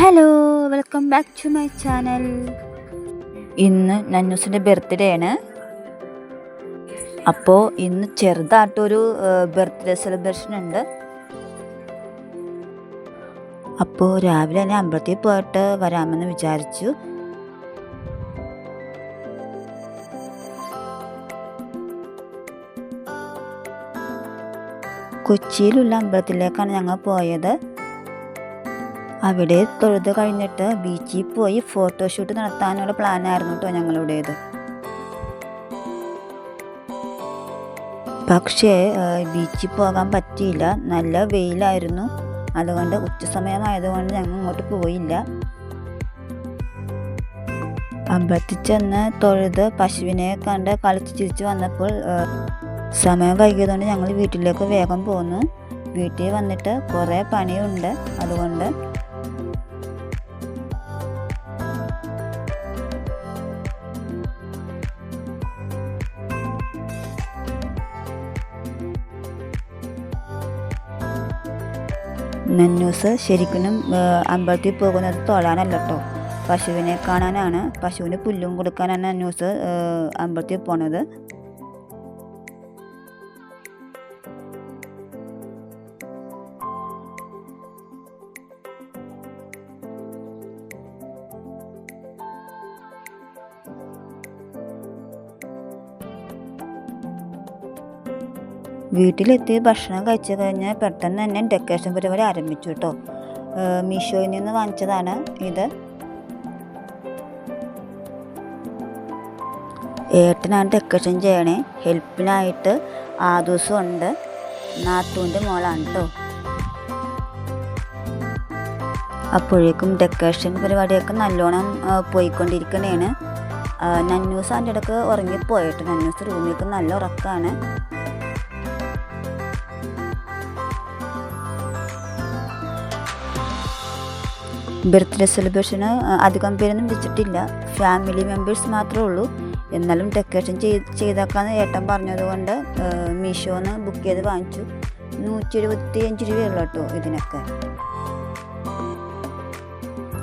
Hello welcome back to my channel ഇന്ന് നന്നൂസിന്റെ birthday ആണ്. അപ്പോൾ ഇന്ന് ചെറുതായിട്ടൊരു ബർത്ത്ഡേ സെലിബ്രേഷൻ ഉണ്ട്. അപ്പോൾ രാവിലെ തന്നെ അമ്പലത്തിൽ പോയിട്ട് വരാമെന്ന് വിചാരിച്ചു. കൊച്ചിയിലുള്ള അമ്പലത്തിലേക്കാണ് ഞങ്ങൾ പോയത്. അവിടെ തൊഴുത് കഴിഞ്ഞിട്ട് ബീച്ചിൽ പോയി ഫോട്ടോഷൂട്ട് നടത്താനുള്ള പ്ലാനായിരുന്നു കേട്ടോ ഞങ്ങളുടേത്. പക്ഷേ ബീച്ചിൽ പോകാൻ പറ്റിയില്ല. നല്ല വെയിലായിരുന്നു. അതുകൊണ്ട് ഉച്ച സമയമായതുകൊണ്ട് ഞങ്ങൾ ഇങ്ങോട്ട് പോയില്ല. അമ്പലത്തിൽ ചെന്ന് തൊഴുത് പശുവിനെ കണ്ട് കളിച്ച് ചിരിച്ച് വന്നപ്പോൾ സമയം വൈകിയതുകൊണ്ട് ഞങ്ങൾ വീട്ടിലേക്ക് വേഗം പോന്നു. വീട്ടിൽ വന്നിട്ട് കുറേ പണിയുണ്ട്. അതുകൊണ്ട് നന്നൂസ് ശരിക്കും അമ്പലത്തിൽ പോകുന്നത് തൊഴാനല്ല കേട്ടോ പശുവിനെ കാണാനാണ് പശുവിന് പുല്ലും കൊടുക്കാനാണ് നന്നൂസ് അമ്പലത്തിൽ പോണത്. വീട്ടിലെത്തി ഭക്ഷണം കഴിച്ചു കഴിഞ്ഞാൽ പെട്ടെന്ന് തന്നെ ഡെക്കറേഷൻ പരിപാടി ആരംഭിച്ചു കേട്ടോ. മീഷോയിൽ നിന്ന് വാങ്ങിച്ചതാണ് ഇത്. ഏട്ടനാണ് ഡെക്കറേഷൻ ചെയ്യണേ. ഹെൽപ്പിനായിട്ട് ആദൂസും ഉണ്ട്. നാത്തൂന്റെ മോളാണ് കേട്ടോ. അപ്പോഴേക്കും ഡെക്കറേഷൻ പരിപാടിയൊക്കെ നല്ലോണം പോയിക്കൊണ്ടിരിക്കണേണ്. നന്നൂസ് അതിന്റെ ഇടയ്ക്ക് ഉറങ്ങിപ്പോയിട്ട് നന്നൂസ് റൂമിലേക്ക് നല്ല ഉറക്കമാണ് ബർത്ത്ഡേ സെലിബ്രേഷന് അധികം പേരൊന്നും വിളിച്ചിട്ടില്ല. ഫാമിലി മെമ്പേഴ്സ് മാത്രമേ ഉള്ളൂ. എന്നാലും ഡെക്കറേഷൻ ചെയ്ത് ചെയ്തേക്കാന്ന് ഏട്ടൻ പറഞ്ഞതുകൊണ്ട് മീഷോന്ന് ബുക്ക് ചെയ്ത് വാങ്ങിച്ചു. നൂറ്റി എഴുപത്തി അഞ്ച് രൂപയുള്ളൂ കേട്ടോ ഇതിനൊക്കെ.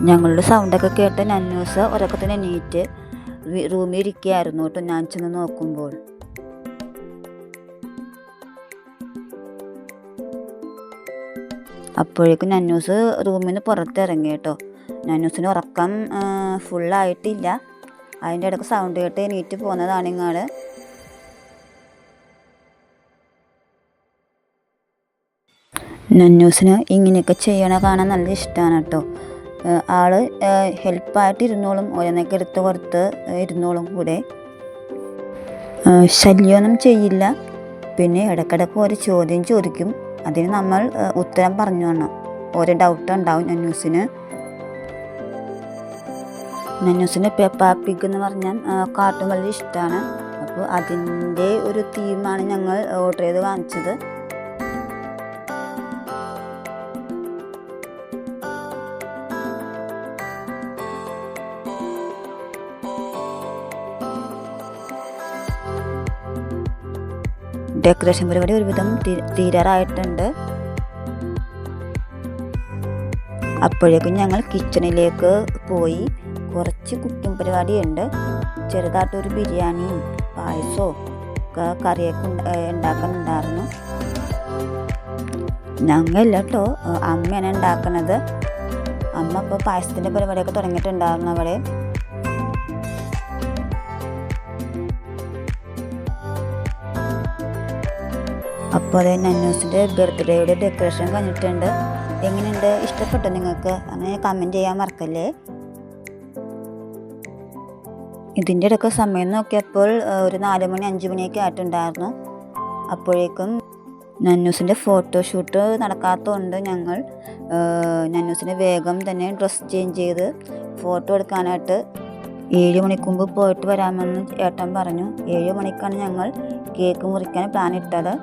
ഞങ്ങളുടെ സൗണ്ടൊക്കെ കേട്ട് നന്നൂസ് ഉറക്കത്തിന് എണീറ്റ് റൂമിൽ ഇരിക്കുകയായിരുന്നു കേട്ടോ. ഞാൻ ചെന്ന് നോക്കുമ്പോൾ. അപ്പോഴേക്കും നന്നൂസ് റൂമിൽ നിന്ന് പുറത്തിറങ്ങി കേട്ടോ. നന്നൂസിന് ഉറക്കം ഫുള്ളായിട്ടില്ല അതിന്റെ ഇടയ്ക്ക് സൗണ്ട് കേട്ട് എണീറ്റ് പോകുന്നതാണ് നിങ്ങൾ നന്നൂസിന് ഇങ്ങനെയൊക്കെ ചെയ്യണ കാണാൻ നല്ല ഇഷ്ടമാണ് കേട്ടോ. ആൾ ഹെൽപ്പായിട്ട് ഇരുന്നോളും ഓരോന്നൊക്കെ എടുത്ത് കൊടുത്ത് ഇരുന്നോളും കൂടെ. ശല്യമൊന്നും ചെയ്യില്ല. പിന്നെ ഇടയ്ക്കിടയ്ക്ക് ഒരു ചോദ്യം ചോദിക്കും. അതിന് നമ്മൾ ഉത്തരം പറഞ്ഞു വേണം ഓരോ ഡൗട്ട് ഉണ്ടാവും നന്നൂസിന് നന്നൂസിന് പെപ്പ പിഗ് എന്ന് പറഞ്ഞാൽ കാർട്ടൂൺ വളരെ ഇഷ്ടമാണ്. അപ്പോൾ അതിന്റെ ഒരു തീമാണ് ഞങ്ങൾ ഓർഡർ ചെയ്ത് വാങ്ങിച്ചത്. ഡെക്കറേഷൻ പരിപാടി ഒരുവിധം തീരാറായിട്ടുണ്ട്. അപ്പോഴേക്കും ഞങ്ങൾ കിച്ചണിലേക്ക് പോയി. കുറച്ച് കുക്കിംഗ് പരിപാടിയുണ്ട്. ചെറുതായിട്ടൊരു ബിരിയാണിയും പായസവും ഒക്കെ കറിയൊക്കെ ഉണ്ടാക്കുന്നുണ്ടായിരുന്നു ഞങ്ങളില്ല കേട്ടോ അമ്മയാണ് ഉണ്ടാക്കുന്നത് അമ്മ ഇപ്പോൾ പായസത്തിന്റെ പരിപാടിയൊക്കെ തുടങ്ങിയിട്ടുണ്ടായിരുന്നു അവിടെ. അപ്പോൾ അതേ നന്നൂസിന്റെ ബർത്ത്ഡേയുടെ ഡെക്കറേഷൻ കഴിഞ്ഞിട്ടുണ്ട് എങ്ങനെയുണ്ട്? ഇഷ്ടപ്പെട്ടോ നിങ്ങൾക്ക്? അങ്ങനെ കമന്റ് ചെയ്യാൻ മറക്കല്ലേ? ഇതിന്റെ ഇടയ്ക്ക് സമയം നോക്കിയപ്പോൾ ഒരു നാല് മണി അഞ്ച് മണിയൊക്കെ ആയിട്ടുണ്ടായിരുന്നു. അപ്പോഴേക്കും നന്നൂസിന്റെ ഫോട്ടോഷൂട്ട് നടക്കാത്തതുകൊണ്ട് ഞങ്ങൾ നന്നൂസിനെ വേഗം തന്നെ ഡ്രസ്സ് ചേഞ്ച് ചെയ്ത് ഫോട്ടോ എടുക്കാനായിട്ട് ഏഴ് മണിക്ക് മുമ്പ് പോയിട്ട് വരാമെന്ന് ഏട്ടൻ പറഞ്ഞു. ഏഴ് മണിക്കാണ് ഞങ്ങൾ കേക്ക് മുറിക്കാൻ പ്ലാൻ ഇട്ടത്.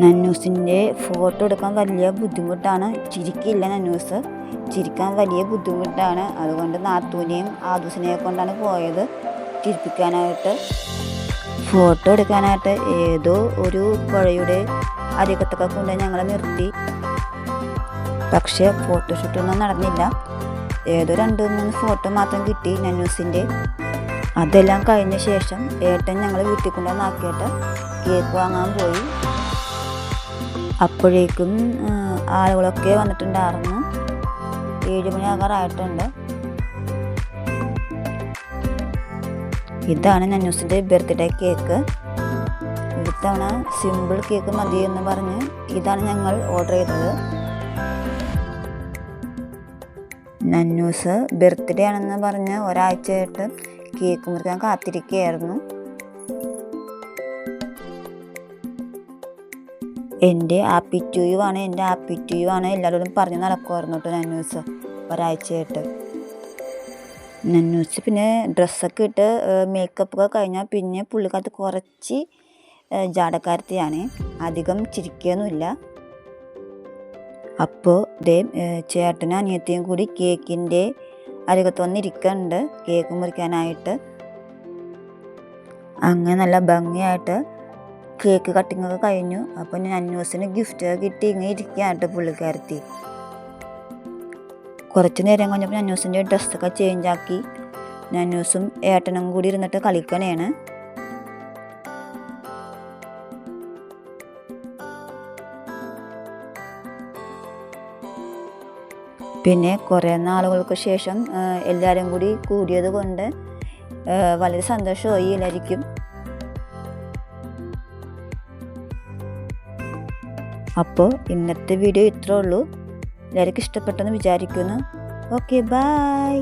നന്നൂസിന്റെ ഫോട്ടോ എടുക്കാൻ വലിയ ബുദ്ധിമുട്ടാണ്. ചിരിക്കില്ല നന്നൂസ്. ചിരിക്കാൻ വലിയ ബുദ്ധിമുട്ടാണ്. അതുകൊണ്ട് നാത്തൂനെയും ആദൂസിനെയും കൊണ്ടാണ് പോയത് ചിരിപ്പിക്കാനായിട്ട്. ഫോട്ടോ എടുക്കാനായിട്ട് ഏതോ ഒരു പുഴയുടെ അരികത്തൊക്കെ കൊണ്ട് ഞങ്ങളെ നിർത്തി. പക്ഷേ ഫോട്ടോഷൂട്ടൊന്നും നടന്നില്ല. ഏതോ രണ്ട് മൂന്ന് ഫോട്ടോ മാത്രം കിട്ടി നന്നൂസിന്റെ. അതെല്ലാം കഴിഞ്ഞ ശേഷം ഏട്ടൻ ഞങ്ങൾ വീട്ടിൽ കൊണ്ടുവന്നാക്കിയിട്ട് കേക്ക് വാങ്ങാൻ പോയി. അപ്പോഴേക്കും ആളുകളൊക്കെ വന്നിട്ടുണ്ടായിരുന്നു. ഏഴ് മണി ആകാറായിട്ടുണ്ട്. ഇതാണ് നന്നൂസിന്റെ ബർത്ത്ഡേ കേക്ക്. ഇത്തവണ സിമ്പിൾ കേക്ക് മതി എന്ന് പറഞ്ഞ് ഇതാണ് ഞങ്ങൾ ഓർഡർ ചെയ്തത്. നന്നൂസ് ബർത്ത്ഡേ ആണെന്ന് പറഞ്ഞ് ഒരാഴ്ചയായിട്ട് കേക്ക് മുറിക്കാൻ കാത്തിരിക്കുകയായിരുന്നു. എന്റെ ആപ്പി ടു ആണ് എന്റെ ആണ്. എല്ലാവരോടും പറഞ്ഞ് നടക്കുമായിരുന്നു കേട്ടോ നന്നൂസ് ഒരാഴ്ചയായിട്ട്. ന്യൂസ് പിന്നെ ഡ്രസ്സൊക്കെ ഇട്ട് മേക്കപ്പ് ഒക്കെ കഴിഞ്ഞാൽ പിന്നെ പുള്ളിക്കകത്ത് കുറച്ച് ജാടക്കാരത്തെയാണ്. അധികം ചിരിക്കുകയൊന്നുമില്ല അപ്പോൾ ദേ ചേട്ടനും അനിയത്തിയും കൂടി കേക്കിന്റെ അരികത്ത് വന്നിരിക്കുന്നുണ്ട് കേക്ക് മുറിക്കാനായിട്ട്. അങ്ങനെ നല്ല ഭംഗിയായിട്ട് കേക്ക് കട്ടിംഗ് ഒക്കെ കഴിഞ്ഞു. അപ്പോൾ ഞാൻ അന്വേഷന് ഗിഫ്റ്റ് കിട്ടി. ഇങ്ങനെ ഇരിക്കുകയായിട്ട് പുള്ളിക്കാരത്തി. കുറച്ച് നേരം കഴിഞ്ഞപ്പോൾ നന്നൂസിന്റെ ഡ്രസ്സൊക്കെ ചേഞ്ച് ആക്കി. നന്നൂസും ഏട്ടനും കൂടി ഇരുന്നിട്ട് കളിക്കണേണ്. പിന്നെ കുറേ നാളുകൾക്ക് ശേഷം എല്ലാവരും കൂടി കൂടിയത് കൊണ്ട് വളരെ സന്തോഷമായി എല്ലാവർക്കും അപ്പോൾ ഇന്നത്തെ വീഡിയോ ഇത്രേ ഉള്ളൂ. എല്ലാവർക്കും ഇഷ്ടപ്പെട്ടെന്ന് വിചാരിക്കുന്നു. Okay bye